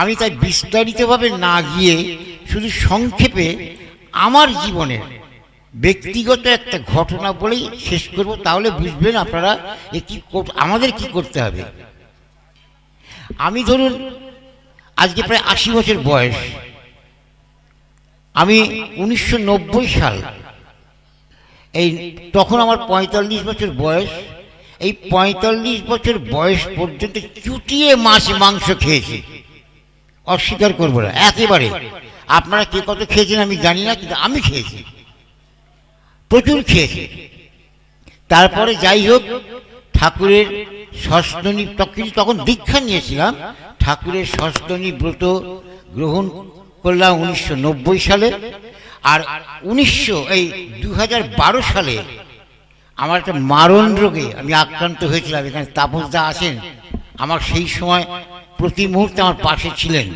আমি তাই বিস্তারিতভাবে না গিয়ে শুধু সংক্ষেপে আমার জীবনের ব্যক্তিগত একটা ঘটনা বলেই শেষ করব, তাহলে বুঝবেন আপনারা এ কি আমাদের কি করতে হবে। আমি ধরুন, আজকে প্রায় আশি বছর বয়স। আমি উনিশশো নব্বই সাল, এই তখন আমার পঁয়তাল্লিশ বছর বয়স, এই পঁয়তাল্লিশ বছর বয়স পর্যন্ত চুটিয়ে মাছ মাংস খেয়েছি। অস্বীকার করব না, একেবারে। আপনারা কে কত খেয়েছেন আমি জানি না, কিন্তু আমি খেয়েছি। প্রচুর খেয়েছি। তারপরে যাই হোক, ঠাকুরের ষষ্ঠনী তখন তখন দীক্ষা নিয়েছিলাম। ঠাকুরের ষষ্ঠনী ব্রত গ্রহণ করলাম উনিশশো নব্বই সালে। আর উনিশশো, এই দু হাজার বারো সালে আমার একটা মারণ রোগে আমি আক্রান্ত হয়েছিলাম। এখানে তাপস তাপসদা আছেন আমার সেই সময় প্রতি মুহূর্তে আমার পাশে ছিলেন।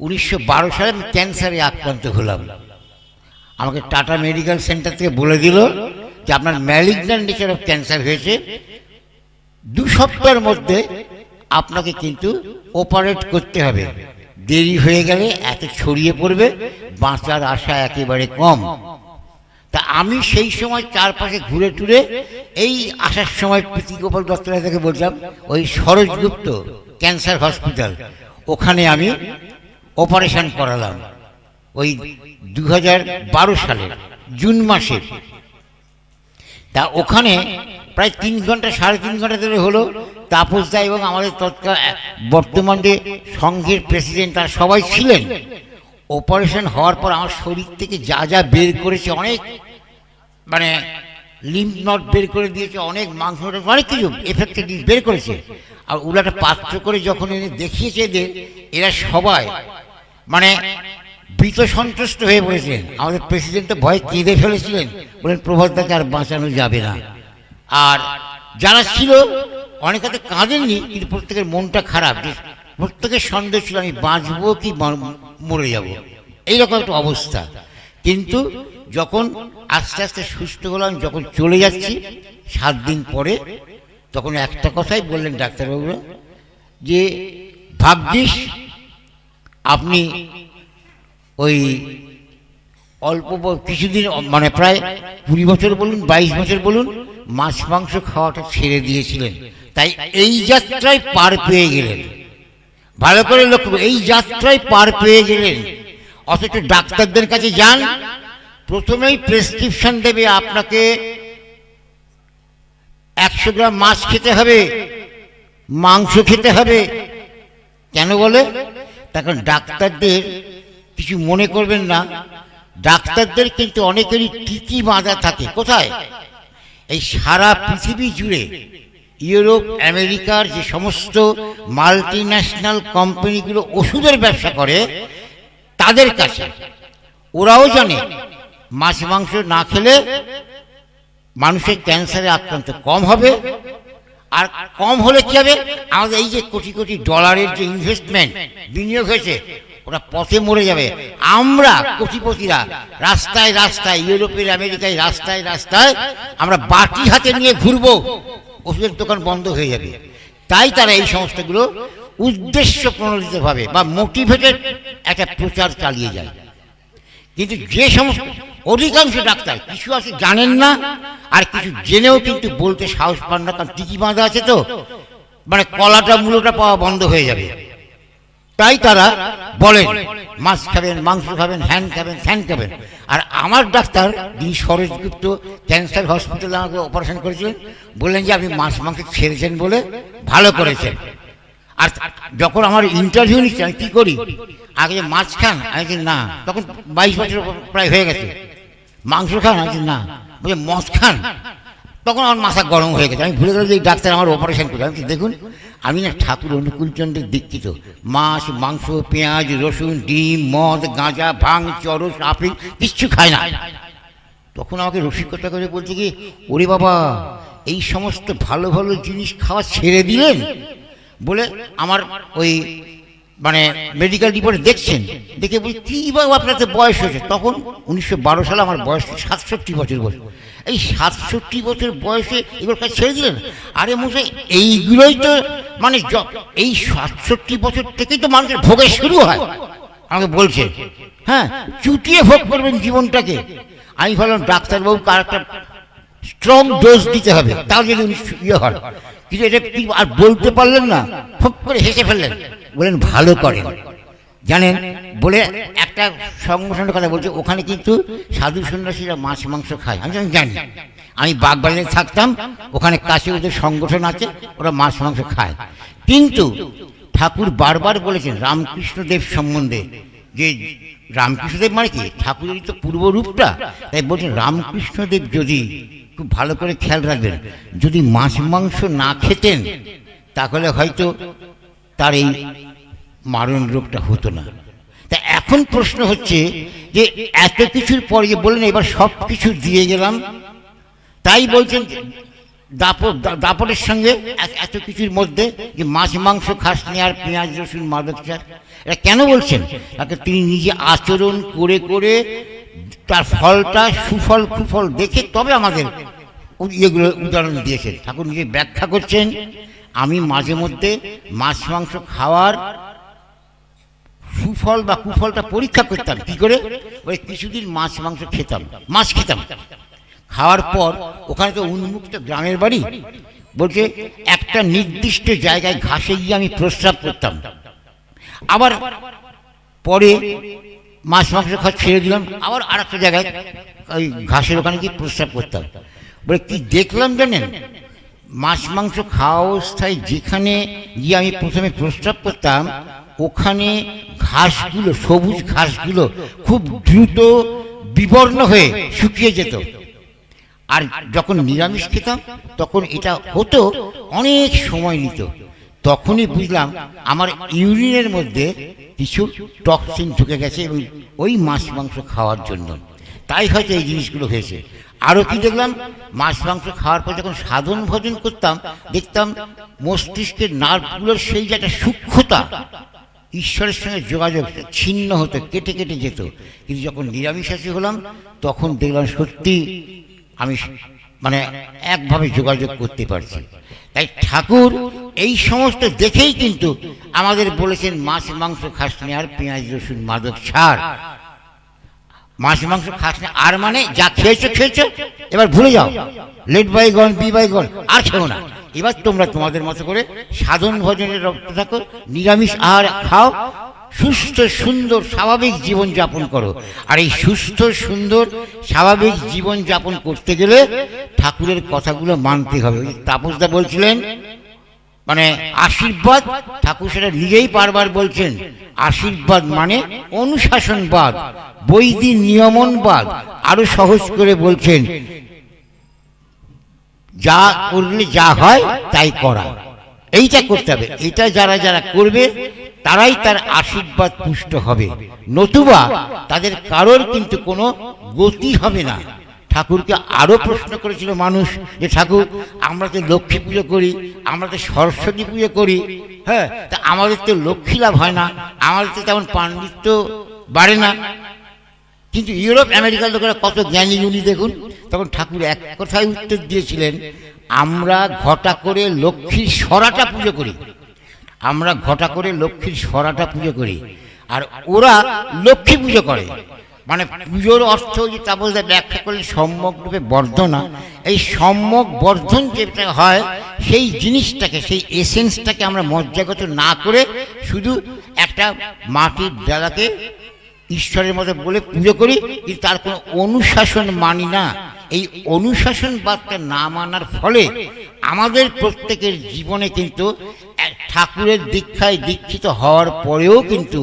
উনিশশো বারো সালে আমি ক্যান্সারে আক্রান্ত হলাম। আমাকে টাটা মেডিকেল সেন্টার থেকে বলে দিল যে আপনার ম্যালিগন্যান্ট নেচার অফ ক্যান্সার হয়েছে। দু সপ্তাহের মধ্যে আপনাকে কিন্তু অপারেট করতে হবে। দেরি হয়ে গেলে এত ছড়িয়ে পড়বে। বাঁচার আশা একেবারে কম। তা আমি সেই সময় চারপাশে ঘুরে টুরে এই আসার সময় প্রীতি গোপাল দত্তরায় থেকে বললাম ওই সরোজগুপ্ত ক্যান্সার হসপিটাল ওখানে আমি অপারেশন করালাম। ওই দু হাজার সালে জুন মাসে। তা ওখানে প্রায় তিন ঘণ্টা সাড়ে তিন ঘণ্টা ধরে হলো তাপসদা এবং আমাদের তৎকাল বর্তমান যে সংঘের প্রেসিডেন্ট তারা সবাই ছিলেন। অপারেশন হওয়ার পর আমার শরীর থেকে যা যা বের করেছে, অনেক মানে লিম্ফ নট বের করে দিয়েছে, অনেক মাংস অনেক কিছু এফেক্টেড বের করেছে। আর একটা পাত্র করে যখন এনে দেখিয়েছে এদের, এরা সবাই মানে ভীত সন্তুষ্ট হয়ে পড়েছিলেন। আমাদের প্রেসিডেন্ট তো ভয় কেঁদে ফেলেছিলেন, বলেন প্রভাতটাকে আর বাঁচানো যাবে না। আর যারা ছিল, অনেকে তো কাঁদেননি, কিন্তু প্রত্যেকের মনটা খারাপ প্রত্যেকের সন্দেহ ছিল, আমি বাঁচবো কি মর- যাব। এইরকম একটা অবস্থা। কিন্তু যখন আস্তে আস্তে সুস্থ হলাম, যখন চলে যাচ্ছি, সাত দিন পরে, তখন একটা কথাই বললেন ডাক্তারবাবুরা, যে ভাগ্যিস আপনি ওই অল্প কিছুদিন মানে প্রায় কুড়ি বছর বলুন, বাইশ বছর বলুন, মাছ, মাংস খাওয়াটা ছেড়ে দিয়েছিলেন। তাই এই যাত্রায় পার পেয়ে গেলেন। ভালো করে লক্ষ্য এই যাত্রায় পার পেয়ে গেলেন। অথচ ডাক্তারদের কাছে যান। প্রথমেই প্রেসক্রিপশন দেবে আপনাকে, একশো গ্রাম মাছ খেতে হবে, মাংস খেতে হবে। কেন বলে? তখন ডাক্তারদের কিছু মনে করবেন না। ডাক্তারদের কিন্তু অনেকেরই টিকি বাঁধা থাকে। কোথায়? এই সারা পৃথিবী জুড়ে। ইউরোপ, আমেরিকার যে সমস্ত মাল্টি ন্যাশনাল কোম্পানিগুলো ওষুধের ব্যবসা করে, তাদের কাছে ওরাও জানে মাছ মাংস না খেলে মানুষের ক্যান্সারে আক্রান্ত কম হবে। আর কম হলে কি হবে? আমাদের এই যে কোটি কোটি ডলারের যে ইনভেস্টমেন্ট বিনিয়োগ হয়েছে, ওরা পথে মরে যাবে। আমরা কোটিপতিরা রাস্তায় রাস্তায়, ইউরোপের, আমেরিকায় রাস্তায় রাস্তায় আমরা বাটি হাতে নিয়ে ঘুরবো। ওষুধের দোকান বন্ধ হয়ে যাবে। তাই তারা এই সমস্তগুলো উদ্দেশ্য প্রণোদিতভাবে বা মোটিভেটেড একটা প্রচার চালিয়ে যায়। কিন্তু যে সমস্ত অধিকাংশ ডাক্তার কিছু আছে জানেন না, আর কিছু জেনেও কিন্তু বলতে সাহস পান না, কারণ টিকি বাঁধা আছে তো মানে কলাটা, মূলটা পাওয়া বন্ধ হয়ে যাবে। তাই তারা বলেন মাছ খাবেন, মাংস খাবেন, হ্যান খাবেন ফ্যান খাবেন। আর আমার ডাক্তার যিনি সরোজগুপ্ত ক্যান্সার হসপিটালে আমাকে অপারেশন করেছিলেন। বললেন যে আপনি মাছ মাংস ছেড়েছেন বলে ভালো করেছেন। আর যখন আমার ইন্টারভিউ নিচ্ছে, আমি কী করি? আগে মাছ খান, আমি না। তখন বাইশ বছর প্রায় হয়ে গেছে। মাংস খান, আমি না। বলে মদ খান। তখন আমার মাথা গরম হয়ে গেছে। আমি ভুলে গেলাম যে ডাক্তার আমার অপারেশন করে আমি দেখুন, আমি না ঠাকুর অনুকূলচন্দ্রের দীক্ষিত। মাছ, মাংস, পেঁয়াজ, রসুন, ডিম, মদ, গাঁজা, ভাং, চরস, আপেল কিচ্ছু খায় না। তখন আমাকে রসিকতা করে বলছে কি, ওরে বাবা, এই সমস্ত ভালো ভালো জিনিস খাওয়া ছেড়ে দিলেন? বলে, আমার ওই মানে মেডিকেল রিপোর্ট দেখছেন, দেখে বলি, কী বা আপনার বয়স হয়েছে? তখন উনিশশো বারো সালে আমার বয়স সাতষট্টি বছর বয়স। এই সাতষট্টি বছর বয়সে এগুলোর কাছে ছেড়ে দিলেন? আরে মশাই, এইগুলোই তো মানে এই সাতষট্টি বছর থেকেই তো মানুষের ভোগের শুরু হয়। আমাকে বলছে হ্যাঁ চুটিয়ে ভোগ করবেন জীবনটাকে। আমি ভাবলাম, ডাক্তারবাবু, কার একটা স্ট্রং ডোজ দিতে হবে তাহলে যদি ইয়ে হন কিন্তু এটা আর বলতে পারলেন না, ফোক করে হেসে ফেললেন। বলেন ভালো করেন। জানেন, বলে একটা সংগঠনের কথা বলছে, ওখানে কিন্তু সাধু সন্ন্যাসীরা মাছ মাংস খায়। আমি জানি, আমি বাগবাড়িতে থাকতাম, ওখানে কাছে ওদের সংগঠন আছে, ওরা মাছ মাংস খায়। কিন্তু ঠাকুর বারবার বলেছেন, রামকৃষ্ণদেব সম্বন্ধে, যে রামকৃষ্ণদেব মানে কি? ঠাকুরেরই তো পূর্বরূপটা। তাই বলছেন, রামকৃষ্ণদেব যদি খুব ভালো করে খেয়াল রাখবেন, যদি মাছ মাংস না খেতেন, তাহলে হয়তো তার এই মারণ রোগটা হতো না। তা এখন প্রশ্ন হচ্ছে যে এত কিছুর পরে যে বললেন, এবার সব কিছু দিয়ে গেলাম, তাই বলছেন দাপট দাপটের সঙ্গে এত- কিছুর মধ্যে যে মাছ, মাংস খাসনি আর পেঁয়াজ, রসুন, মাদক চার এটা কেন বলছেন? তাকে তিনি নিজে আচরণ করে করে তার ফলটা সুফল, কুফল দেখে তবে আমাদের ইয়েগুলো উদাহরণ দিয়েছেন। ঠাকুর নিজে ব্যাখ্যা করছেন, আমি মাঝে মধ্যে মাছ, মাংস খাওয়ার সুফল বা কুফলটা পরীক্ষা করতাম, কি করে? ওই কিছুদিন মাছ, মাংস খেতাম, মাছ খেতাম। খাওয়ার পর ওখানে তো উন্মুক্ত গ্রামের বাড়ি। বলছে, একটা নির্দিষ্ট জায়গায় ঘাসে গিয়ে আমি প্রস্রাব করতাম। আবার পরে মাছ, মাংস খাওয়া ছেড়ে দিলাম, আবার আর একটা জায়গায় ওই ঘাসের ওখানে গিয়ে প্রস্রাব করতাম। বলে, কি দেখলাম জানেন? মাছ, মাংস খাওয়া অবস্থায় যেখানে গিয়ে আমি প্রথমে প্রস্রাব করতাম, ওখানে ঘাসগুলো সবুজ ঘাসগুলো খুব দ্রুত বিবর্ণ হয়ে শুকিয়ে যেত। আর যখন নিরামিষ খেতাম, তখন এটা হতো অনেক সময় নিত। তখনই বুঝলাম আমার ইউরিনের মধ্যে কিছু টক্সিন ঢুকে গেছে এবং ওই মাছ মাংস খাওয়ার জন্য। তাই হয়তো এই জিনিসগুলো হয়েছে। আরও কি দেখলাম? মাছ মাংস খাওয়ার পর যখন সাধন ভোজন করতাম, দেখতাম মস্তিষ্কের নার্ভগুলোর সেই যে একটা সূক্ষ্মতা ঈশ্বরের সঙ্গে যোগাযোগ ছিন্ন হতো, কেটে কেটে যেত। কিন্তু যখন নিরামিষাসী হলাম, তখন দেখলাম সত্যি আমি মানে একভাবে যোগাযোগ করতে পারছি। তাই ঠাকুর এই সমস্ত দেখেই কিন্তু আমাদের বলেছেন মাছ, মাংস খাস আর পেঁয়াজ, রসুন, মাদক ছাড়। মাছ, মাংস খাস না, আর মানে যা খেয়েছো খেয়েছো, এবার ভুলে যাও। Let bygones be bygones আর খেও না। এবার তোমরা তোমাদের মতো করে সাধন ভজনের রক্ত থাকো নিরামিষ আহার খাও, সুস্থ, সুন্দর, স্বাভাবিক জীবন যাপন করো। আর এই সুস্থ, সুন্দর, স্বাভাবিক জীবন যাপন করতে গেলে ঠাকুরের কথাগুলো মানতে হবে। তাপসদা বলছিলেন মানে আশীর্বাদ, ঠাকুর সেটা নিজেই বারবার বলছেন, আশীর্বাদ মানে অনুশাসনবাদ, বৈদিক নিয়মনবাদ, আরও সহজ করে বলছেন যা করলে যা হয়, তাই করা এইটা করতে হবে। এটা যারা যারা করবে, তারাই তার আশীর্বাদ পুষ্ট হবে। নতুবা তাদের কারোর কিন্তু কোনো গতি হবে না। ঠাকুরকে আরও প্রশ্ন করেছিল মানুষ যে, ঠাকুর, আমরা তো লক্ষ্মী পুজো করি, আমরা তো সরস্বতী পুজো করি হ্যাঁ তা আমাদের তো লক্ষ্মী লাভ হয় না, আমাদের তো তেমন পাণ্ডিত্য বাড়ে না। কিন্তু ইউরোপ, আমেরিকার লোকেরা কত জ্ঞানী গুণী দেখুন। তখন ঠাকুর এক কথায় উত্তর দিয়েছিলেন, আমরা ঘটা করে লক্ষ্মীর সরাটা পুজো করি। আমরা ঘটা করে লক্ষ্মীর সরাটা পুজো করি। আর ওরা লক্ষ্মী পুজো করে। মানে পুজোর অর্থ যে তা বলতে ব্যাখ্যা করলে সম্যক রূপে বর্ধনা। এই সম্যক বর্ধন যেটা হয়, সেই জিনিসটাকে, সেই এসেন্সটাকে আমরা মজ্জাগত না করে শুধু একটা মাটির ডালাকে ঈশ্বরের মতো বলে পুজো করি, কিন্তু তার কোনো অনুশাসন মানি না। এই অনুশাসন বাদটা না মানার ফলে আমাদের প্রত্যেকের জীবনে কিন্তু ঠাকুরের দীক্ষায় দীক্ষিত হওয়ার পরেও কিন্তু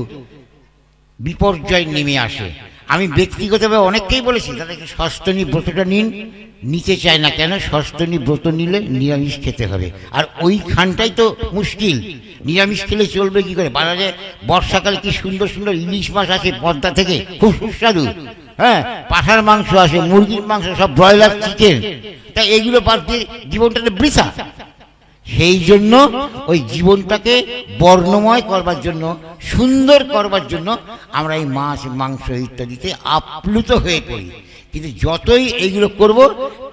বিপর্যয় নেমে আসে। আমি ব্যক্তিগতভাবে অনেককেই বলেছি তাদেরকে সস্তনী ব্রতটা নিন নিতে চায় না কেন সস্তনী ব্রত নিলে নিরামিষ খেতে হবে। আর ওইখানটাই তো মুশকিল। নিরামিষ খেলে চলবে কি করে? বাজারে বর্ষাকালে কি সুন্দর সুন্দর ইলিশ মাছ আছে পদ্মা থেকে? খুব সুস্বাদু। হ্যাঁ পাঠার মাংস আছে মুরগির মাংস সব ব্রয়লার চিকেন তা এগুলো বাদ দিয়ে জীবনটা তো বৃথা। সেই জন্য ওই জীবনটাকে বর্ণময় করবার জন্য, সুন্দর করবার জন্য আমরা এই মাছ, মাংস ইত্যাদিতে আপ্লুত হয়ে পড়ি। কিন্তু যতই এইগুলো করব,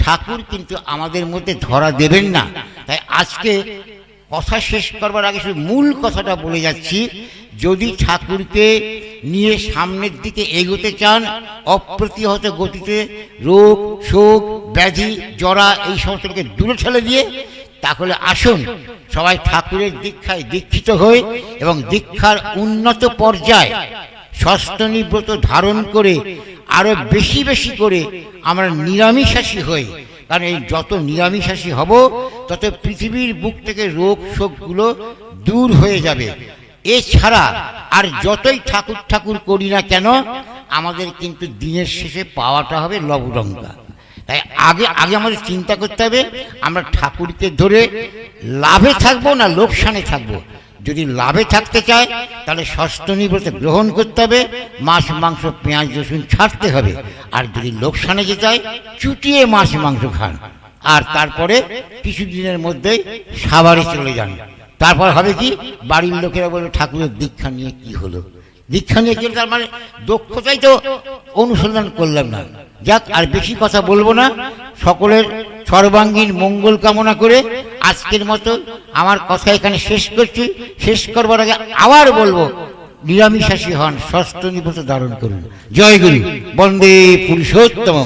ঠাকুর কিন্তু আমাদের মধ্যে ধরা দেবেন না। তাই আজকে কথা শেষ করবার আগে শুধু মূল কথাটা বলে যাচ্ছি, যদি ঠাকুরকে নিয়ে সামনের দিকে এগোতে চান, অপ্রতিহত গতিতে রোগ, শোক, ব্যাধি, জরা, এই সমস্তকে দূরে ঠেলে দিয়ে তাহলে আসুন, সবাই ঠাকুরের দীক্ষায় দীক্ষিত হই এবং দীক্ষার উন্নত পর্যায় ষষ্ঠনী ব্রত ধারণ করে আরও বেশি বেশি করে আমরা নিরামিষাসী হই। কারণ এই যত নিরামিষাসী হব, তত পৃথিবীর বুক থেকে রোগ শোকগুলো দূর হয়ে যাবে। এছাড়া আর যতই ঠাকুর ঠাকুর করি না কেন, আমাদের কিন্তু দিনের শেষে পাওয়াটা হবে লবডঙ্কা তাই আগে আগে আমাদের চিন্তা করতে হবে, আমরা ঠাকুরকে ধরে লাভে থাকব না লোকসানে থাকব? যদি লাভে থাকতে চায়, তাহলে ষষ্ঠনী ব্রত গ্রহণ করতে হবে, মাছ, মাংস, পেঁয়াজ, রসুন ছাড়তে হবে। আর যদি লোকসানে যেতে হয় চুটিয়ে মাছ, মাংস খান। আর তারপরে কিছুদিনের মধ্যেই সাভারে চলে যান। তারপর হবে কি, বাড়ির লোকেরা বলবে, ঠাকুরের দীক্ষা নিয়ে কি হলো? দীক্ষা নিয়ে কি তার মানে দক্ষতাই তো অনুসন্ধান করলাম না। যাক, আর বেশি কথা বলব না। সকলের সর্বাঙ্গীন মঙ্গল কামনা করে আজকের মতো আমার কথা এখানে শেষ করছি। শেষ করবার আগে আবার বলব নিরামিষাসী হন, ষষ্ঠ নিবত ধারণ করুন। জয় গুরু। বন্দে পুরুষোত্তম